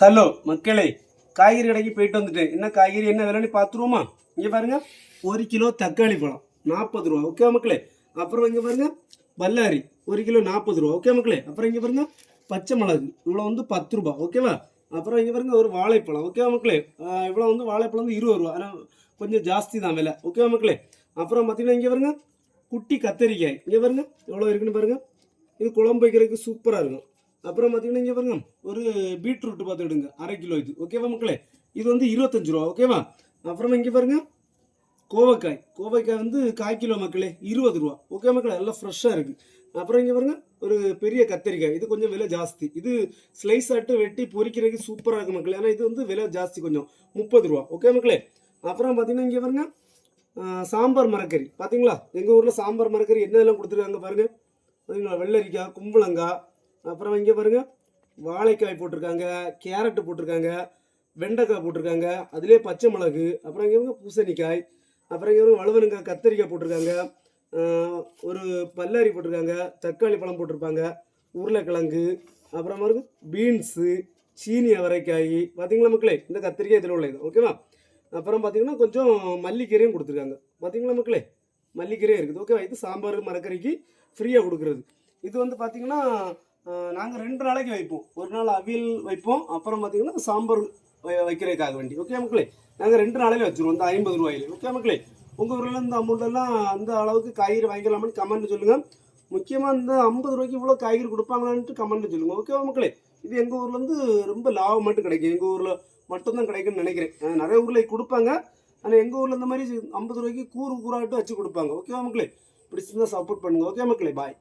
Hello மக்களே காய்கறி கடைக்கு போயிட்டு வந்துட்டேன். என்ன காய்கறி என்ன விலைன்னு பார்த்துருவோமா இங்கே பாருங்க ஒரு கிலோ தக்காளி பழம் நாற்பது ரூபா. ஓகே மக்களே? அப்புறம் இங்கே பாருங்க பல்லாரி ஒரு கிலோ நாற்பது ரூபா. ஓகே மக்களே? அப்புறம் இங்கே பாருங்க பச்சை மிளகு இவ்வளோ வந்து பத்து ரூபா. ஓகேவா அப்புறம் இங்கே பாருங்க ஒரு வாழைப்பழம். ஓகே மக்களே? இவ்வளோ வந்து வாழைப்பழம் வந்து இருபது ரூபா. ஆனால் கொஞ்சம் ஜாஸ்தி தான் விலை. ஓகே மக்களே? அப்புறம் பார்த்தீங்கன்னா இங்கே பாருங்க குட்டி கத்தரிக்காய். இங்கே பாருங்க எவ்வளோ இருக்குன்னு பாருங்க. இது குழம்பு வைக்கிறதுக்கு சூப்பராக இருக்கும். அப்புறம் பார்த்தீங்கன்னா இங்கே பாருங்க ஒரு பீட்ரூட் பார்த்துக்கிடுங்க அரை கிலோ இது. ஓகேவா மக்களே? இது வந்து இருபத்தஞ்சு ரூபா ஓகேவா அப்புறமா இங்கே பாருங்க கோவைக்காய். கோவைக்காய் வந்து கால் கிலோ மக்களே இருபது ரூபா. ஓகே மக்களே எல்லாம் ஃப்ரெஷ்ஷாக இருக்குது அப்புறம் இங்கே பாருங்க ஒரு பெரிய கத்திரிக்காய். இது கொஞ்சம் விலை ஜாஸ்தி. இது ஸ்லைஸ் ஆட்டு வெட்டி பொரிக்கிறதுக்கு சூப்பராக இருக்குது மக்களே. ஆனால் இது வந்து விலை ஜாஸ்தி கொஞ்சம். முப்பது ரூபா. ஓகே மக்களே? அப்புறம் பார்த்தீங்கன்னா இங்கே பாருங்க சாம்பார் மரக்கறி. பார்த்தீங்களா எங்கள் ஊரில் சாம்பார் மரக்கறி என்னெல்லாம் கொடுத்துருக்காங்க பாருங்கள் பார்த்தீங்களா வெள்ளரிக்காய் கும்பளங்காய் அப்புறம் இங்கே பாருங்க வாழைக்காய் போட்டிருக்காங்க கேரட்டு போட்டிருக்காங்க வெண்டைக்காய் போட்டிருக்காங்க அதிலே பச்சை மிளகு அப்புறம் இங்கே பாருங்க பூசணிக்காய் அப்புறம் இங்கே பாருங்க கத்தரிக்காய் போட்டிருக்காங்க ஒரு பல்லாரி போட்டிருக்காங்க தக்காளி பழம் போட்டிருப்பாங்க உருளைக்கிழங்கு அப்புறம் பாருங்க பீன்ஸு சீனி அவரைக்காய் பார்த்தீங்களா மக்களே? இந்த கத்திரிக்காய் இதில் உள்ளது ஓகேவா அப்புறம் பார்த்தீங்கன்னா கொஞ்சம் மல்லிக்கீரையும் கொடுத்துருக்காங்க. பார்த்தீங்களா மக்களே? மல்லிக்கீரையும் இருக்குது ஓகேவா இது சாம்பார் மரக்கறிக்கு ஃப்ரீயாக கொடுக்குறது. இது வந்து பார்த்தீங்கன்னா நாங்கள் ரெண்டு நாளைக்கு வைப்போம். ஒரு நாள் அவியல் வைப்போம். அப்புறம் பார்த்தீங்கன்னா சாம்பார் வை- வைக்கிறதுக்காக வேண்டி. ஓகே மக்களே? நாங்கள் ரெண்டு நாளைக்கு வச்சுருவோம். இந்த ஐம்பது ரூபாயில. ஓகே மக்களே? உங்கள் ஊரில் இந்த அமௌண்ட்டெல்லாம் அந்த அளவுக்கு காய்கறி வாங்கிக்கலாமான்னு கமெண்ட் சொல்லுங்கள் முக்கியமாக இந்த ஐம்பது ரூபாய்க்கு இவ்வளோ காய்கறி கொடுப்பாங்களான்ட்டு கமெண்ட் சொல்லுங்கள் ஓகேவா மக்களே? இது எங்கள் ஊரில் வந்து ரொம்ப லாபம் மட்டும் கிடைக்கும். எங்கள் ஊரில் மட்டும்தான் கிடைக்கும்னு நினைக்கிறேன். நிறைய ஊரில் கொடுப்பாங்க. ஆனால் எங்கள் ஊரில் இந்த மாதிரி ஐம்பது ரூபாய்க்கு கூறு கூறாட்டு வச்சு கொடுப்பாங்க. ஓகேவா மக்களே? பிடிச்சிருந்தா சப்போர்ட் பண்ணுங்கள் ஓகே மக்களே? பாய்